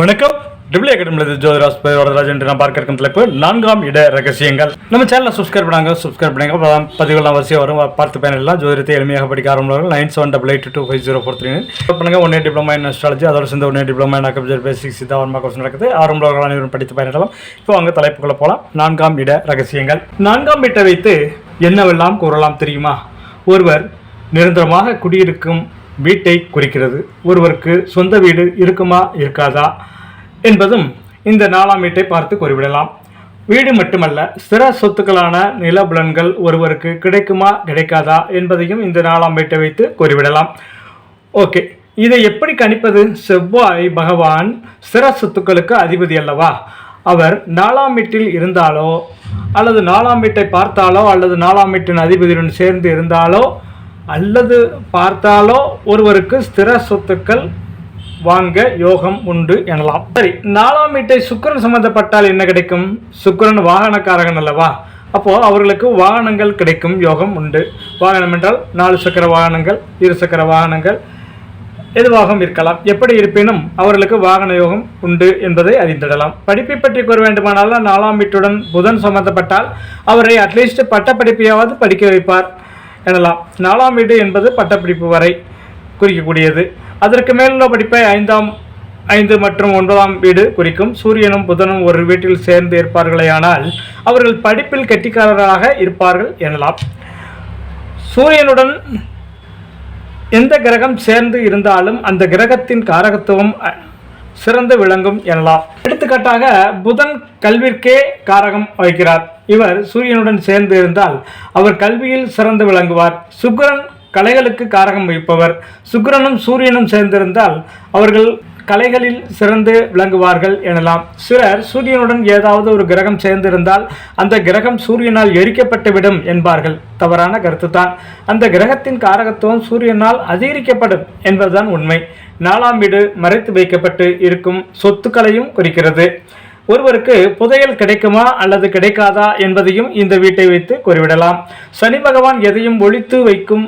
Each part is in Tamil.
வணக்கம். டிபிள் அகாடமியில் ஜோதிராஸ் வரதராஜ் என்று நான் பார்க்க இருக்கும் தலைப்பு நான்காம் இட ரகசியங்கள். நம்ம சேனலை சப்ஸ்கிரைப் பண்ணாங்க சப்ஸ்கிரைப் பண்ணுங்க அப்பதான் பதிவுகள்லாம் வரிசையாக வரும். பார்த்து பயனெல்லாம் ஜோதிடத்தை எளிமையாக படிக்க ஆரம்பிவார்கள் nine seven double eight two five zero four three பண்ணுங்க ஒன் டிப்ளமா இன் அஸ்ட்ராலஜி அதோட சேர்ந்து ஒன் டிப்ளமா இன் அக்கப்ஜர் பேசிக் இதான் கோர்ஸ் நடக்குது. ஆரம்பவர்கள் அனைவரும் படித்து பயனிடலாம் இப்போ அவங்க தலைப்புகளை போகலாம் நான்காம் இட ரகசியங்கள். நான்காம் வீட்டை வைத்து என்னவெல்லாம் கூறலாம் தெரியுமா? ஒருவர் நிரந்தரமாக குடியிருக்கும் வீட்டை குறிக்கிறது. ஒருவருக்கு சொந்த வீடு இருக்குமா இருக்காதா என்பதும் இந்த நாலாம் வீட்டை பார்த்து கூறிவிடலாம். வீடு மட்டுமல்ல சிற சொத்துக்களான நிலபுலன்கள் ஒருவருக்கு கிடைக்குமா கிடைக்காதா என்பதையும் இந்த நாலாம் வீட்டை வைத்து கூறிவிடலாம். ஓகே இதை எப்படி கணிப்பது? செவ்வாய் பகவான் சிற சொத்துக்களுக்கு அதிபதி அல்லவா? அவர் நாலாம் வீட்டில் இருந்தாலோ அல்லது நாலாம் வீட்டை பார்த்தாலோ அல்லது நாலாம் வீட்டின் அதிபதியுடன் சேர்ந்து இருந்தாலோ அல்லது பார்த்தாலோ ஒருவருக்கு ஸ்திர சொத்துக்கள் வாங்க யோகம் உண்டு எனலாம். சரி நாலாம் வீட்டை சுக்கிரன் சம்பந்தப்பட்டால் என்ன கிடைக்கும்? சுக்கரன் வாகனக்காரகன் அல்லவா? அப்போ அவர்களுக்கு வாகனங்கள் கிடைக்கும் யோகம் உண்டு. வாகனம் என்றால் நாலு சக்கர வாகனங்கள் இரு சக்கர வாகனங்கள் எதுவாகவும் இருக்கலாம். எப்படி இருப்பினும் அவர்களுக்கு வாகன யோகம் உண்டு என்பதை அறிந்திடலாம். படிப்பை பற்றி கூற வேண்டுமானால் நாலாம் வீட்டுடன் புதன் சம்பந்தப்பட்டால் அவரை அட்லீஸ்ட் பட்டப்படிப்பையாவது படிக்க வைப்பார். எனலாம். நாலாம் வீடு என்பது பட்டப்படிப்பு வரை குறிக்கக்கூடியது. அதற்கு மேலுள்ள படிப்பை ஐந்தாம் ஐந்து மற்றும் ஒன்பதாம் வீடு குறிக்கும். சூரியனும் புதனும் ஒரு வீட்டில் சேர்ந்து இருப்பார்களேயானால் அவர்கள் படிப்பில் கெட்டிக்காரராக இருப்பார்கள் எனலாம். சூரியனுடன் எந்த கிரகம் சேர்ந்து இருந்தாலும் அந்த கிரகத்தின் காரகத்துவம் சிறந்து விளங்கும் எனலாம். எடுத்துக்காட்டாக புதன் கல்விற்கே காரகம் வகிக்கிறார். இவர் சூரியனுடன் சேர்ந்து இருந்தால் அவர் கல்வியில் சிறந்து விளங்குவார். சுக்கிரன் கலைகளுக்கு காரகம் வைப்பவர் சுக்கிரனும் சூரியனும் சேர்ந்திருந்தால் அவர்கள் கலைகளில் சிறந்து விளங்குவார்கள் எனலாம். சிலர் சூரியனுடன் ஏதாவது ஒரு கிரகம் சேர்ந்திருந்தால் அந்த கிரகம் சூரியனால் எரிக்கப்பட்டுவிடும் என்பார்கள். தவறான கருத்துத்தான். அந்த கிரகத்தின் காரகத்துவம் சூரியனால் அதிகரிக்கப்படும் என்பதுதான் உண்மை. நாலாம் வீடு மறைத்து வைக்கப்பட்டு இருக்கும் சொத்துக்களையும் குறிக்கிறது. ஒருவருக்கு புதையல் கிடைக்குமா அல்லது கிடைக்காதா என்பதையும் இந்த வீட்டை வைத்து கூறிவிடலாம். சனி பகவான் எதையும் ஒழித்து வைக்கும்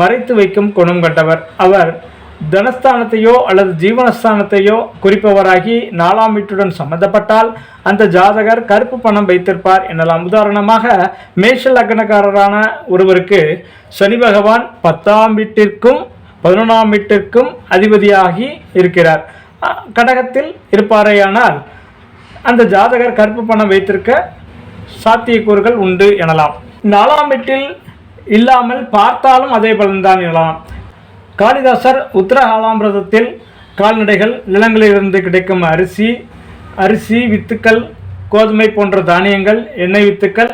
மறைத்து வைக்கும் குணம் கொண்டவர். அவர் தனஸ்தானத்தையோ அல்லது ஜீவனஸ்தானத்தையோ குறிப்பவராகி நாலாம் வீட்டுடன் சம்பந்தப்பட்டால் அந்த ஜாதகர் கருப்பு பணம் வைத்திருப்பார் எனலாம். உதாரணமாக மேஷ லக்னக்காரரான ஒருவருக்கு சனி பகவான் பத்தாம் வீட்டிற்கும் பதினொன்றாம் வீட்டிற்கும் அதிபதியாகி இருக்கிறார். கடகத்தில் இருப்பாரேயானால் அந்த ஜாதகர் கருப்பு பணம் வைத்திருக்க சாத்தியக்கூறுகள் உண்டு எனலாம். நாலாம் வீட்டில் இல்லாமல் பார்த்தாலும் அதே பலன்தான் எனலாம். காளிதாசர் உத்தரகாலாமிரதத்தில் கால்நடைகள் நிலங்களிலிருந்து கிடைக்கும் அரிசி அரிசி வித்துக்கள் கோதுமை போன்ற தானியங்கள் எண்ணெய் வித்துக்கள்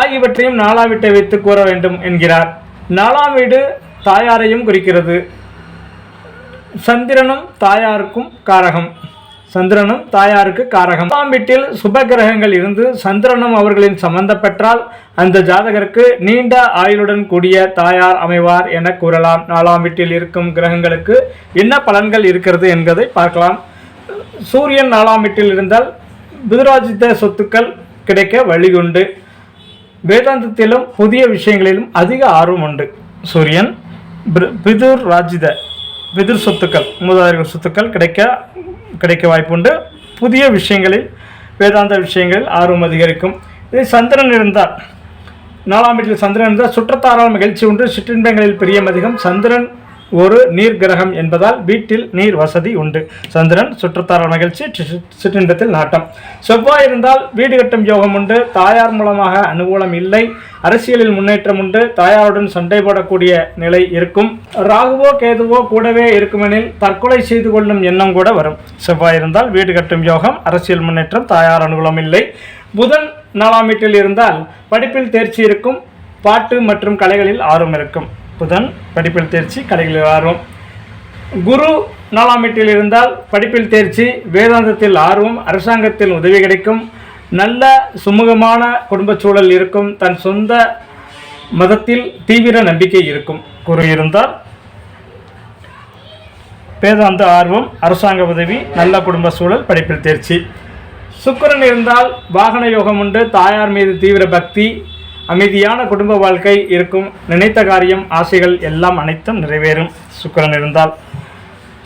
ஆகியவற்றையும் நாலாம் வீட்டை வைத்து கூற வேண்டும் என்கிறார். நாலாம் வீடு தாயாரையும் குறிக்கிறது. சந்திரனும் தாயாருக்கும் காரகம். சந்திரனும் தாயாருக்கு காரகம். பத்தாம் வீட்டில் சுப கிரகங்கள் இருந்து சந்திரனும் அவர்களின் சம்பந்தம் பெற்றால் அந்த ஜாதகருக்கு நீண்ட ஆயுளுடன் கூடிய தாயார் அமைவார் என கூறலாம். நாலாம் வீட்டில் இருக்கும் கிரகங்களுக்கு என்ன பலன்கள் இருக்கிறது என்பதை பார்க்கலாம். சூரியன் நாலாம் வீட்டில் இருந்தால் பிதுராஜித்த சொத்துக்கள் கிடைக்க வழியுண்டு. வேதாந்தத்திலும் புதிய விஷயங்களிலும் அதிக ஆர்வம் உண்டு. சூரியன் பிதுர் ராஜித பிதுர் சொத்துக்கள் மூதாதையர்கள் சொத்துக்கள் கிடைக்க கிடைக்க வாய்ப்புண்டு. புதிய விஷயங்களில் வேதாந்த விஷயங்களில் ஆர்வம் அதிகரிக்கும். இதே சந்திரன் இருந்தால் நாலாம் வீட்டில் சந்திரன் இருந்தால் சுற்றத்தாரால் மகிழ்ச்சி உண்டு. சிற்றின்பங்களில் பிரியம் அதிகம். சந்திரன் ஒரு நீர் கிரகம் என்பதால் வீட்டில் நீர் வசதி உண்டு. சந்திரன் சுற்றுத்தார மகிழ்ச்சி சிற்றின்பத்தில் நாட்டம். செவ்வாய் இருந்தால் வீடு கட்டும் யோகம் உண்டு. தாயார் மூலமாக அனுகூலம் இல்லை. அரசியலில் முன்னேற்றம் உண்டு. தாயாருடன் சண்டை போடக்கூடிய நிலை இருக்கும். ராகுவோ கேதுவோ கூடவே இருக்குமெனில் தற்கொலை செய்து கொள்ளும் எண்ணம் கூட வரும். செவ்வாய் இருந்தால் வீடு கட்டும் யோகம் அரசியல் முன்னேற்றம் தாயார் அனுகூலம் இல்லை. புதன் நாலாம் வீட்டில் இருந்தால் படிப்பில் தேர்ச்சி இருக்கும். பாட்டு மற்றும் கலைகளில் ஆர்வம் இருக்கும். புதன் படிப்பில் தேர்ச்சி கலைகளில் ஆர்வம். குரு நாலாம் வீட்டில் இருந்தால் படிப்பில் தேர்ச்சி வேதாந்தத்தில் ஆர்வம் அரசாங்கத்தில் உதவி கிடைக்கும். நல்ல சுமூகமான குடும்ப சூழல் இருக்கும். தன் சொந்த மதத்தில் தீவிர நம்பிக்கை இருக்கும். குரு இருந்தால் வேதாந்த ஆர்வம் அரசாங்க உதவி நல்ல குடும்ப சூழல் படிப்பில் தேர்ச்சி. சுக்கரன் இருந்தால் வாகன யோகம் உண்டு. தாயார் மீது தீவிர பக்தி அமைதியான குடும்ப வாழ்க்கை இருக்கும். நினைத்த காரியம் ஆசைகள் எல்லாம் அனைத்தும் நிறைவேறும். சுக்கிரன் இருந்தால்.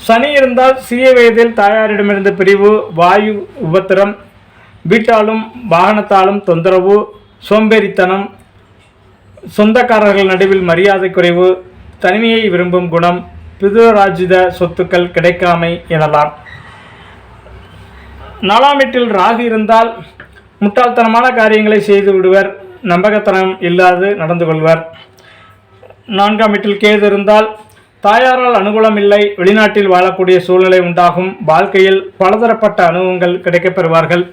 சனி இருந்தால் சிறிய வயதில் தாயாரிடமிருந்து பிரிவு வாயு உபத்திரம் வீட்டாலும் வாகனத்தாலும் தொந்தரவு சோம்பேறித்தனம் சொந்தக்காரர்கள் நடுவில் மரியாதை குறைவு தனிமையை விரும்பும் குணம் பிதுராஜித சொத்துக்கள் கிடைக்காமை எனலாம். நாலாம் வீட்டில் ராகு இருந்தால் முட்டாள்தனமான காரியங்களை செய்து விடுவர். நம்பகத்தனம் இல்லாது நடந்து கொள்வர். நான்காம் வீட்டில் கேது இருந்தால் தாயாரால் அனுகூலம் இல்லை வெளிநாட்டில் வாழக்கூடிய சூழ்நிலை உண்டாகும் வாழ்க்கையில் பலதரப்பட்ட அனுபவங்கள் கிடைக்கப்பெறுவார்கள்.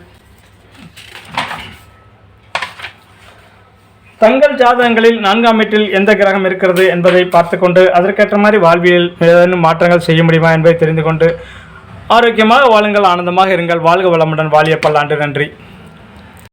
தங்கள் ஜாதகங்களில் நான்காம் வீட்டில் எந்த கிரகம் இருக்கிறது என்பதை பார்த்துக்கொண்டு அதற்கேற்ற மாதிரி வாழ்வியல் ஏதேனும் மாற்றங்கள் செய்ய முடியுமா என்பதை தெரிந்து கொண்டு ஆரோக்கியமாக வாழுங்கள் ஆனந்தமாக இருங்கள் வாழ்க வளமுடன் வாழிய பல்லாண்டு நன்றி.